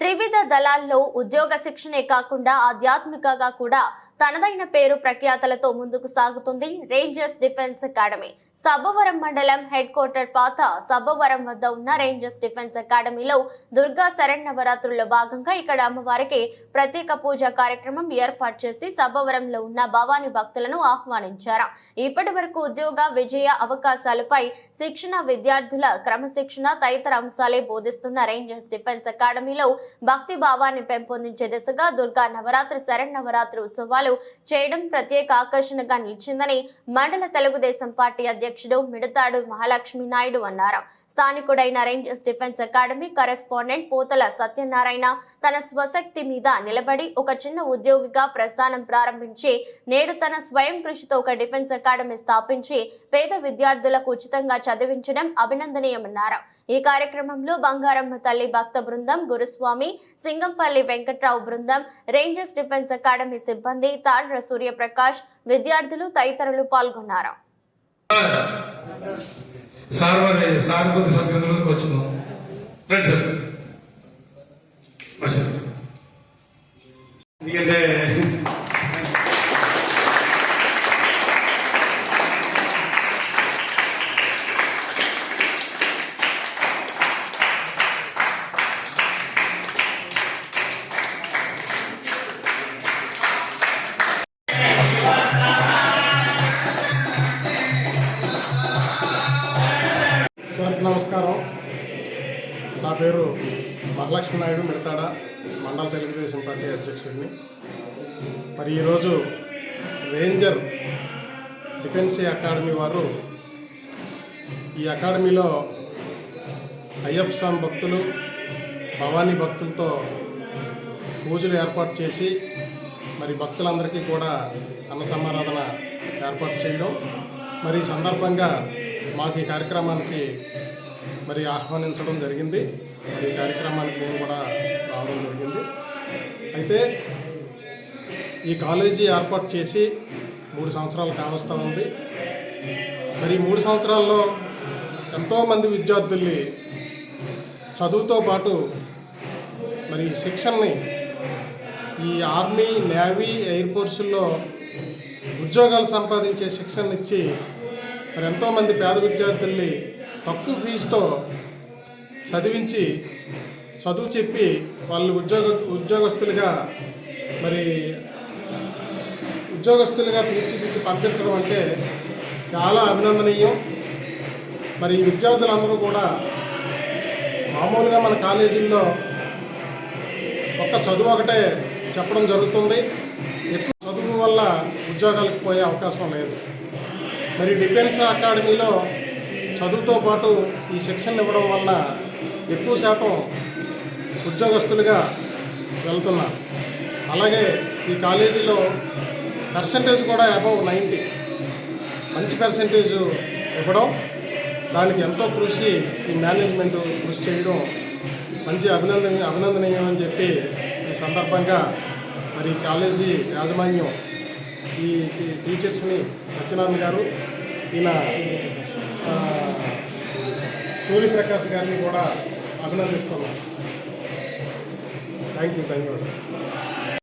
త్రివిధ దళాల్లో ఉద్యోగ శిక్షణే కాకుండా ఆధ్యాత్మికగా కూడా తనదైన పేరు ప్రఖ్యాతలతో ముందుకు సాగుతుంది రేంజర్స్ డిఫెన్స్ అకాడమీ. సబ్బవరం మండలం హెడ్ క్వార్టర్ పాత సబ్బవరం వద్ద ఉన్న రేంజర్స్ డిఫెన్స్ అకాడమీలో దుర్గా శరణ్ నవరాత్రుల్లో భాగంగా ఇక్కడ అమ్మవారికి ప్రత్యేక పూజ కార్యక్రమం ఏర్పాటు చేసి సబ్బవరంలో ఉన్న భవానీ భక్తులను ఆహ్వానించారు. ఇప్పటి వరకు ఉద్యోగ విజయ అవకాశాలపై శిక్షణ విద్యార్థుల క్రమశిక్షణ తదితర అంశాలే బోధిస్తున్న రేంజర్స్ డిఫెన్స్ అకాడమీలో భక్తి భావాన్ని పెంపొందించే దిశగా దుర్గా నవరాత్రి శరణ్ నవరాత్రి ఉత్సవాలు చేయడం ప్రత్యేక ఆకర్షణగా నిలిచిందని మండల తెలుగుదేశం పార్టీ అధ్యక్షుడు మిడతాడు మహాలక్ష్మి నాయుడు అన్నారు. స్థానికుడైన rangers defence academy correspondent Potala Satyanarayana తన స్వశక్తి మీద నిలబడి ఒక చిన్న ఉద్యోగిగా ప్రస్థానం ప్రారంభించి నేడు తన స్వయం కృషితో ఒక డిఫెన్స్ అకాడమీ స్థాపించి పేద విద్యార్థులకు ఉచితంగా చదివించడం అభినందనీయమన్నారు. ఈ కార్యక్రమంలో బంగారమ్మ తల్లి భక్త బృందం గురుస్వామి సింగంపల్లి వెంకట్రావు బృందం రేంజర్స్ డిఫెన్స్ అకాడమీ సిబ్బంది తాండ్ర సూర్యప్రకాష్ విద్యార్థులు తదితరులు పాల్గొన్నారు. సార్ వారి సార్ కొద్ది సత్యంలోకి వచ్చిందాం. Right sir. ఎందుకంటే సార్కి నమస్కారం. నా పేరు మహాలక్ష్మి నాయుడు మిడతాడ మండల తెలుగుదేశం పార్టీ అధ్యక్షుడిని. మరి ఈరోజు రేంజర్ డిఫెన్సీ అకాడమీ వారు ఈ అకాడమీలో అయ్యప్ప స్వామి భక్తులు భవానీ భక్తులతో పూజలు ఏర్పాటు చేసి మరి భక్తులందరికీ కూడా అన్న సమారాధన ఏర్పాటు చేయడం. మరి ఈ సందర్భంగా మాకు ఈ కార్యక్రమానికి మరి ఆహ్వానించడం జరిగింది. మరి ఈ కార్యక్రమానికి నేను కూడా రావడం జరిగింది. అయితే ఈ కాలేజీ ఏర్పాటు చేసి మూడు సంవత్సరాలు కావస్తూ ఉంది. మరి మూడు సంవత్సరాల్లో ఎంతోమంది విద్యార్థుల్ని చదువుతో పాటు మరి శిక్షణని ఈ ఆర్మీ నేవీ ఎయిర్ ఫోర్సుల్లో ఉద్యోగాలు సంపాదించే శిక్షణ ఇచ్చి మరి ఎంతోమంది పేద విద్యార్థుల్ని తక్కువ ఫీజుతో చదివించి చదువు చెప్పి వాళ్ళు ఉద్యోగ ఉద్యోగస్తులుగా మరి ఉద్యోగస్తులుగా తీర్చిదిద్ది పంపించడం అంటే చాలా అభినందనీయం. మరి ఈ విద్యార్థులందరూ కూడా మామూలుగా మన కాలేజీల్లో ఒక్క చదువు ఒకటే చెప్పడం జరుగుతుంది. ఎక్కువ చదువు వల్ల ఉద్యోగాలకు పోయే అవకాశం లేదు. మరి డిఫెన్స్ అకాడమీలో చదువుతో పాటు ఈ శిక్షణ ఇవ్వడం వల్ల ఎక్కువ శాతం ఉద్యోగస్తులుగా వెళ్తున్నారు. అలాగే ఈ కాలేజీలో పర్సంటేజ్ కూడా అబౌవ్ నైంటీ మంచి పర్సంటేజ్ ఇవ్వడం దానికి ఎంతో కృషి ఈ మేనేజ్మెంట్ కృషి చేయడం మంచి అభినందన అభినందనీయం అని చెప్పి ఈ సందర్భంగా మరి ఈ కాలేజీ యాజమాన్యం ఈ టీచర్స్ని సత్యనారాయణ గారు ఈయన సూర్యప్రకాష్ గారిని కూడా అభినందిస్తున్నాను. థ్యాంక్ యూ ధన్యవాదాలు